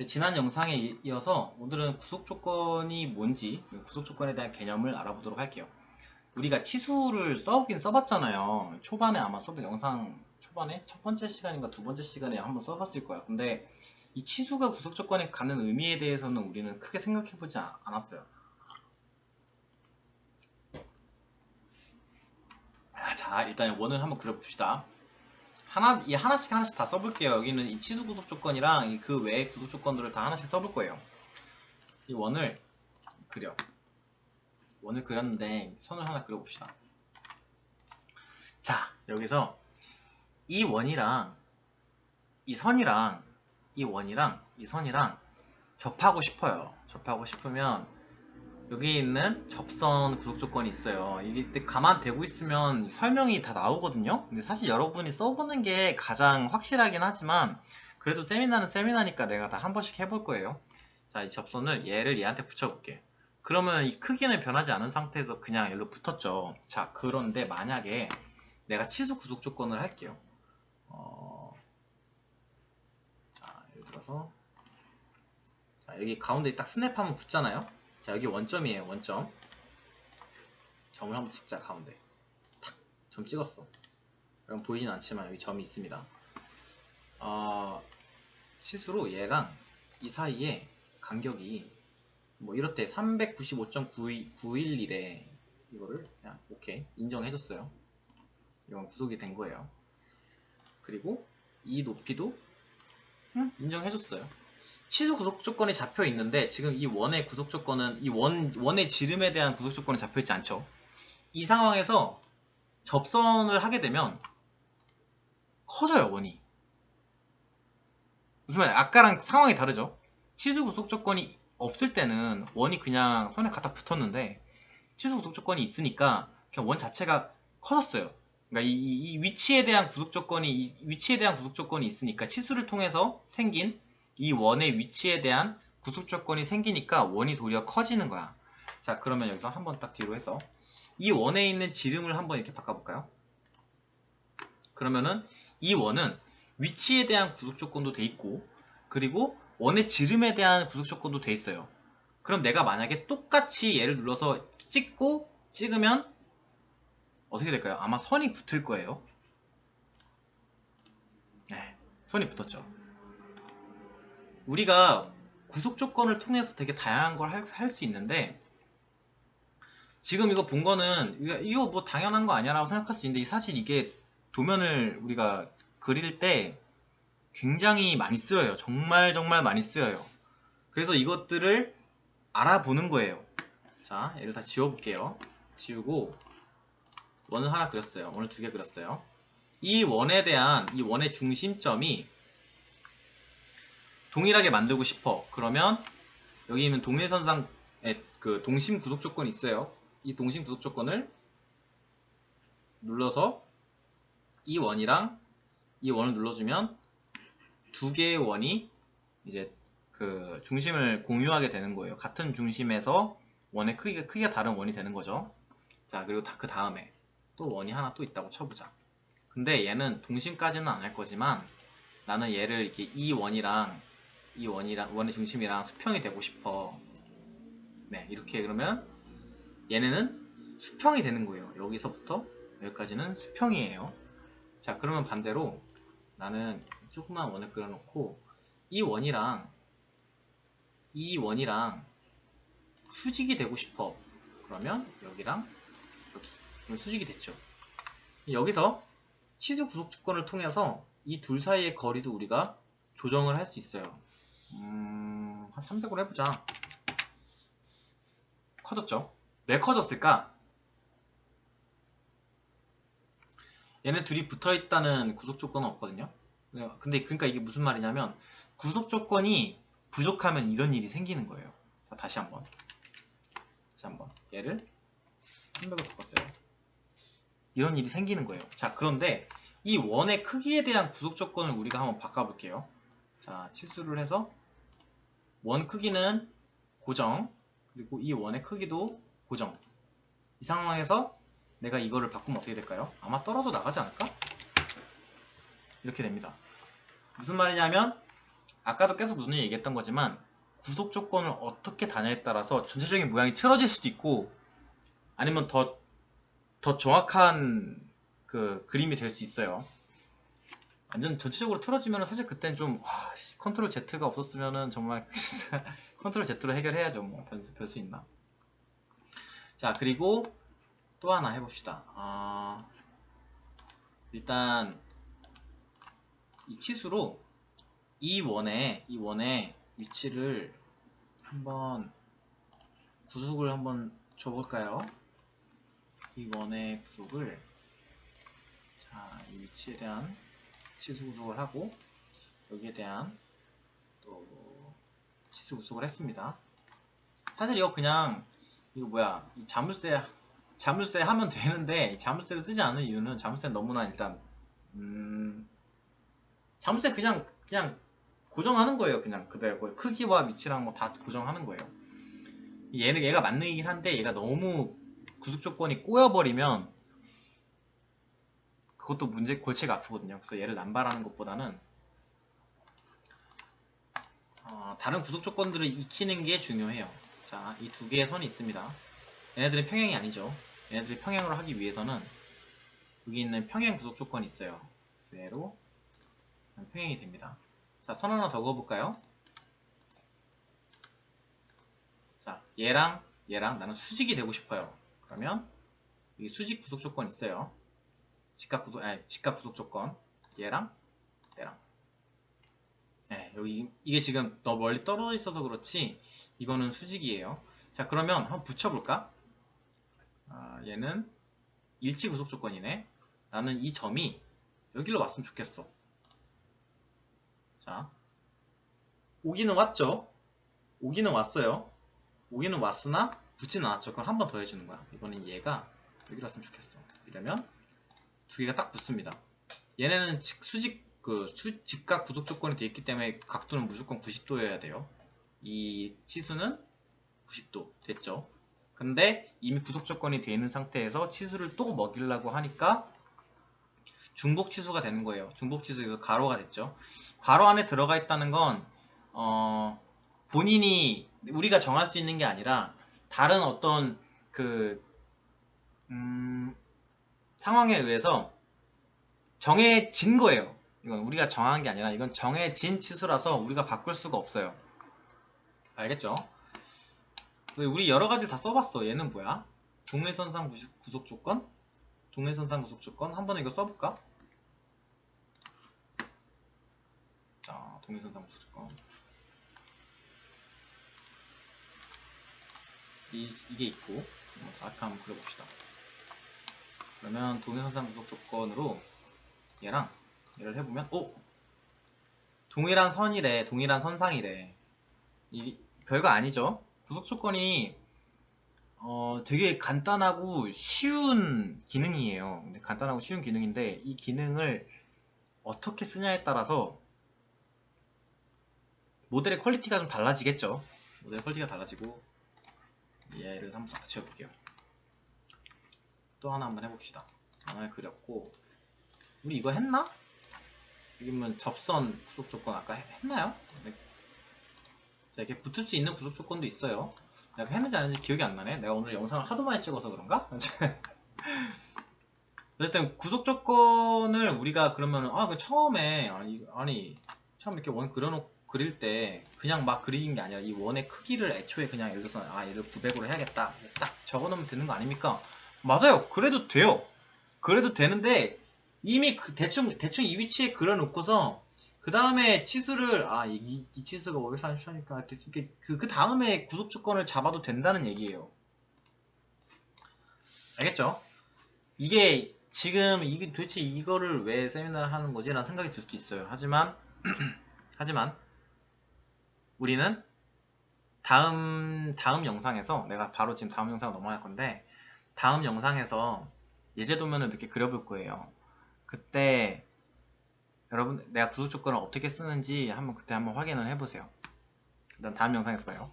네, 지난 영상에 이- 이어서 오늘은 구속 조건이 뭔지 구속 조건에 대한 개념을 알아보도록 할게요. 우리가 치수를 써보긴 써봤잖아요. 초반에 아마 써본 영상 초반에 첫 번째 시간인가 두 번째 시간에 한번 써봤을 거야. 근데 이 치수가 구속 조건에 갖는 의미에 대해서는 우리는 크게 생각해보지 아- 않았어요. 아, 자, 일단 원을 한번 그려봅시다. 하나, 이 하나씩 하나씩 다 써볼게요. 여기는 이 치수 구속 조건이랑 이그 외의 구속 조건들을 다 하나씩 써볼 거예요. 이 원을 그려. 원을 그렸는데 선을 하나 그려봅시다. 자, 여기서 이 원이랑 이 선이랑 이 원이랑 이 선이랑 접하고 싶어요. 접하고 싶으면 여기 있는 접선 구속 조건이 있어요. 이게 가만 대고 있으면 설명이 다 나오거든요. 근데 사실 여러분이 써보는 게 가장 확실하긴 하지만 그래도 세미나는 세미나니까 내가 다 한 번씩 해볼 거예요. 자, 이 접선을 얘를 얘한테 붙여볼게. 그러면 이 크기는 변하지 않은 상태에서 그냥 얘로 붙었죠. 자, 그런데 만약에 내가 치수 구속 조건을 할게요. 어... 자, 예를 들어서 자, 여기 가운데 딱 스냅하면 붙잖아요. 자 여기 원점이에요 원점. 점을 한번 찍자 가운데. 탁 점 찍었어. 여러분 보이진 않지만 여기 점이 있습니다. 어, 치수로 얘랑 이 사이에 간격이 뭐 이렇대. 395.911에 이거를 그냥 오케이. 인정해줬어요. 이건 구속이 된 거예요. 그리고 이 높이도 응, 인정해줬어요 치수 구속 조건이 잡혀 있는데 지금 이 원의 구속 조건은 이 원 원의 지름에 대한 구속 조건이 잡혀 있지 않죠. 이 상황에서 접선을 하게 되면 커져요 원이. 무슨 말이야? 아까랑 상황이 다르죠. 치수 구속 조건이 없을 때는 원이 그냥 선에 갖다 붙었는데 치수 구속 조건이 있으니까 그냥 원 자체가 커졌어요. 그러니까 이, 이- 이 위치에 대한 구속 조건이 이 위치에 대한 구속 조건이 있으니까 치수를 통해서 생긴 이 원의 위치에 대한 구속 조건이 생기니까 원이 도리어 커지는 거야. 자, 그러면 여기서 한번 딱 뒤로 해서 이 원에 있는 지름을 한번 이렇게 바꿔볼까요? 그러면은 이 원은 위치에 대한 구속 조건도 돼 있고 그리고 원의 지름에 대한 구속 조건도 돼 있어요. 그럼 내가 만약에 똑같이 얘를 눌러서 찍고 찍으면 어떻게 될까요? 아마 선이 붙을 거예요. 네, 선이 붙었죠. 우리가 구속 조건을 통해서 되게 다양한 걸 할 수 있는데 지금 이거 본 거는 이거- 뭐 당연한 거 아니야 라고 생각할 수 있는데 사실 이게 도면을 우리가 그릴 때 굉장히 많이 쓰여요. 정말 정말 많이 쓰여요. 그래서 이것들을 알아보는 거예요. 자, 얘를 다 지워볼게요. 지우고 원을 하나 그렸어요. 원을 두 개 그렸어요. 이 원에 대한 이 원의 중심점이 동일하게 만들고 싶어. 그러면 여기 있는 동일선상에 그 동심 구속 조건이 있어요. 이 동심 구속 조건을 눌러서 이 원이랑 이 원을 눌러주면 두 개의 원이 이제 그 중심을 공유하게 되는 거예요. 같은 중심에서 원의 크기가 크기가 다른 원이 되는 거죠. 자 그리고 다, 그 다음에 또 원이 하나 또 있다고 쳐보자. 근데 얘는 동심까지는 안 할 거지만 나는 얘를 이렇게 이 원이랑 이 원이랑 원의 중심이랑 수평이 되고 싶어. 네, 이렇게 그러면 얘네는 수평이 되는 거예요. 여기서부터 여기까지는 수평이에요. 자, 그러면 반대로 나는 조그만 원을 그려놓고 이 원이랑 이 원이랑 수직이 되고 싶어. 그러면 여기랑 여기 수직이 됐죠. 여기서 치수 구속 조건을 통해서 이 둘 사이의 거리도 우리가 조정을 할 수 있어요. 음, 한 300으로 해보자. 커졌죠? 왜 커졌을까? 얘네 둘이 붙어 있다는 구속 조건은 없거든요. 근데 그러니까 이게 무슨 말이냐면 구속 조건이 부족하면 이런 일이 생기는 거예요. 자, 다시 한번. 다시 한번. 얘를 300으로 바꿨어요. 이런 일이 생기는 거예요. 자, 그런데 이 원의 크기에 대한 구속 조건을 우리가 한번 바꿔볼게요. 자, 치수를 해서 원 크기는 고정 그리고 이 원의 크기도 고정 이 상황에서 내가 이거를 바꾸면 어떻게 될까요? 아마 떨어져 나가지 않을까? 이렇게 됩니다 무슨 말이냐면 아까도 계속 누누이 얘기했던 거지만 구속 조건을 어떻게 다냐에 따라서 전체적인 모양이 틀어질 수도 있고 아니면 더, 더 정확한 그 그림이 될 수 있어요. 완전 전체적으로 틀어지면 사실 그땐 좀 와, 씨, 컨트롤 Z가 없었으면은 정말 컨트롤 Z로 해결해야죠. 뭐 변수 별수 있나? 자 그리고 또 하나 해봅시다. 아, 일단 이 치수로 이 원에 이 원의 위치를 한번 구속을 한번 줘볼까요? 이 원의 구속을 자, 이 위치에 대한 치수 구속을 하고 여기에 대한 또 치수 구속을 했습니다. 사실 이거 그냥 이거 뭐야 이 자물쇠 자물쇠 하면 되는데 이 자물쇠를 쓰지 않는 이유는 자물쇠는 너무나 일단 음 자물쇠 그냥 그냥 고정하는 거예요 그냥 그대로 크기와 위치랑 뭐 다 고정하는 거예요 얘는 얘가 만능이긴 한데 얘가 너무 구속 조건이 꼬여버리면 그것도 문제 골치가 아프거든요. 그래서 얘를 남발하는 것보다는 어, 다른 구속 조건들을 익히는 게 중요해요. 자 이 두 개의 선이 있습니다. 얘네들은 평행이 아니죠. 얘네들이 평행으로 하기 위해서는 여기 있는 평행 구속 조건이 있어요. 그래서 얘로 평행이 됩니다. 자, 선 하나 더 그어볼까요? 자, 얘랑 얘랑 나는 수직이 되고 싶어요. 그러면 여기 수직 구속 조건 있어요. 직각 구속, 아니, 직각 구속 조건. 얘랑 얘랑. 네, 여기 이게 지금 너 멀리 떨어져 있어서 그렇지 이거는 수직이에요. 자, 그러면 한번 붙여볼까? 아, 얘는 일치 구속 조건이네. 나는 이 점이 여기로 왔으면 좋겠어. 자, 오기는 왔죠? 오기는 왔어요. 오기는 왔으나 붙지는 않았죠. 그럼 한 번 더 해주는 거야. 이번엔 얘가 여기로 왔으면 좋겠어. 이러면 두 개가 딱 붙습니다. 얘네는 직, 수직 그 수, 직각 구속 조건이 되어 있기 때문에 각도는 무조건 90도여야 돼요. 이 치수는 90도 됐죠. 근데 이미 구속 조건이 되어 있는 상태에서 치수를 또 먹이려고 하니까 중복 치수가 되는 거예요. 중복 치수 이거 가로가 됐죠. 괄호 안에 들어가 있다는 건 어, 본인이 우리가 정할 수 있는 게 아니라 다른 어떤 그 음, 상황에 의해서 정해진 거예요. 이건 우리가 정한 게 아니라 이건 정해진 치수라서 우리가 바꿀 수가 없어요. 알겠죠? 우리 여러 가지 다 써봤어. 얘는 뭐야? 동일선상 구속 조건? 동일선상 구속 조건? 한번 이거 써볼까? 자, 동일선상 구속 조건. 이, 이게 있고, 뭐, 아까 한번 그려봅시다. 그러면 동일선상 구속 조건으로 얘랑 얘를 해보면, 오! 동일한 선이래, 동일한 선상이래. 이 별거 아니죠? 구속 조건이 어, 되게 간단하고 쉬운 기능이에요. 간단하고 쉬운 기능인데 이 기능을 어떻게 쓰냐에 따라서 모델의 퀄리티가 좀 달라지겠죠. 모델 퀄리티가 달라지고 얘를 한번 싹 붙여볼게요. 또 하나 한번 해봅시다. 하나를 그렸고 우리 이거 했나? 지금은 접선 구속 조건 아까 했나요? 네. 자, 이렇게 붙을 수 있는 구속 조건도 있어요. 내가 했는지 안 했는지 기억이 안 나네. 내가 오늘 영상을 하도 많이 찍어서 그런가? 어쨌든 구속 조건을 우리가 그러면 아, 그 처음에 아니, 아니 처음 이렇게 원 그려놓고 그릴 때 그냥 막 그리는 게 아니라 이 원의 크기를 애초에 그냥 예를 들어서 아 얘를 900으로 해야겠다 딱 적어놓으면 되는 거 아닙니까? 맞아요. 그래도 돼요. 그래도 되는데 이미 그 대충 대충 이 위치에 그려놓고서 그 다음에 치수를 아이 이 치수가 534니까 그, 그 다음에 구속 조건을 잡아도 된다는 얘기예요. 알겠죠? 이게 지금 이게 도대체 이거를 왜 세미나를 하는 거지? 라는 생각이 들 수도 있어요. 하지만 하지만 우리는 다음 다음 영상에서 내가 바로 지금 다음 영상 넘어갈 건데 다음 영상에서 예제 도면을 몇 개 그려볼 거예요. 그때 여러분 내가 구독 조건을 어떻게 쓰는지 한번 그때 한번 확인을 해보세요. 일단 다음 영상에서 봐요.